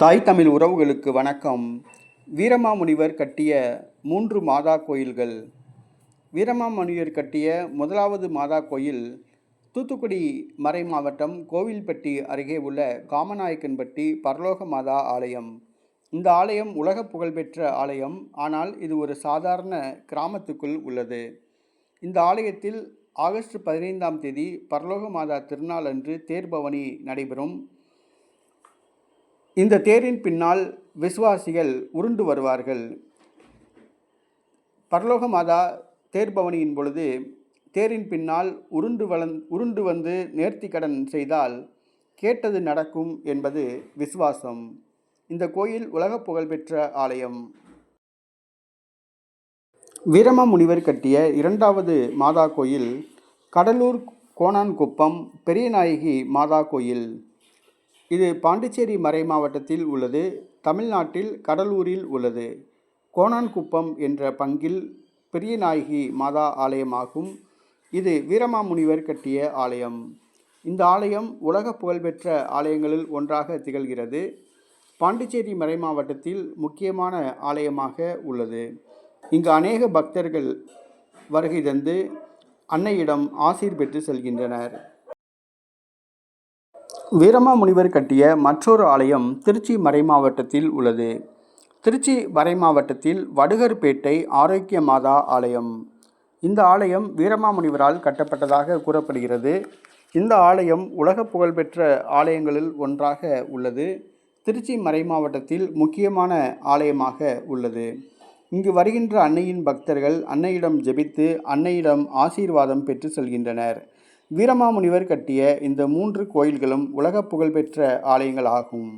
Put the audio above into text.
தாய் தமிழ் உறவுகளுக்கு வணக்கம். வீரமாமுனிவர் கட்டிய மூன்று மாதா கோயில்கள். வீரமாமுனிவர் கட்டிய முதலாவது மாதா கோயில் தூத்துக்குடி மறை மாவட்டம் கோவில்பட்டி அருகே உள்ள காமநாயக்கன்பட்டி பரலோக மாதா ஆலயம். இந்த ஆலயம் உலக புகழ்பெற்ற ஆலயம். ஆனால் இது ஒரு சாதாரண கிராமத்துக்குள் உள்ளது. இந்த ஆலயத்தில் ஆகஸ்ட் பதினைந்தாம் தேதி பரலோக மாதா திருநாள் அன்று தேர்பவனி நடைபெறும். இந்த தேரின் பின்னால் விசுவாசிகள் உருண்டு வருவார்கள். பரலோக மாதா தேர்பவனியின் பொழுது தேரின் பின்னால் உருண்டு வளந் உருண்டு வந்து நேர்த்திக்கடன் செய்தால் கேட்டது நடக்கும் என்பது விசுவாசம். இந்த கோயில் உலக புகழ்பெற்ற ஆலயம். வீரம முனிவர் கட்டிய இரண்டாவது மாதா கோயில் கடலூர் கோணான்குப்பம் பெரியநாயகி மாதா கோயில். இது பாண்டிச்சேரி மறை மாவட்டத்தில் உள்ளது தமிழ்நாட்டில் கடலூரில் உள்ளது. கோணான்குப்பம் என்ற பங்கில் பெரியநாயகி மாதா ஆலயமாகும். இது வீரமாமுனிவர் கட்டிய ஆலயம். இந்த ஆலயம் உலக புகழ்பெற்ற ஆலயங்களில் ஒன்றாக திகழ்கிறது. பாண்டிச்சேரி மறை மாவட்டத்தில் முக்கியமான ஆலயமாக உள்ளது. இங்கு அநேக பக்தர்கள் வருகை தந்து அன்னையிடம் ஆசீர் பெற்று செல்கின்றனர். வீரமாமுனிவர் கட்டிய மற்றொரு ஆலயம் திருச்சி மறை மாவட்டத்தில் உள்ளது. திருச்சி மறை மாவட்டத்தில் வடுகர்பேட்டை ஆரோக்கிய மாதா ஆலயம். இந்த ஆலயம் வீரமாமுனிவரால் கட்டப்பட்டதாக கூறப்படுகிறது. இந்த ஆலயம் உலக புகழ்பெற்ற ஆலயங்களில் ஒன்றாக உள்ளது. திருச்சி மறை மாவட்டத்தில் முக்கியமான ஆலயமாக உள்ளது. இங்கு வருகின்ற அன்னையின் பக்தர்கள் அன்னையிடம் ஜெபித்து அன்னையிடம் ஆசீர்வாதம் பெற்று செல்கின்றனர். வீரமாமுனிவர் கட்டிய இந்த மூன்று கோயில்களும் உலக புகழ்பெற்ற ஆலயங்கள் ஆகும்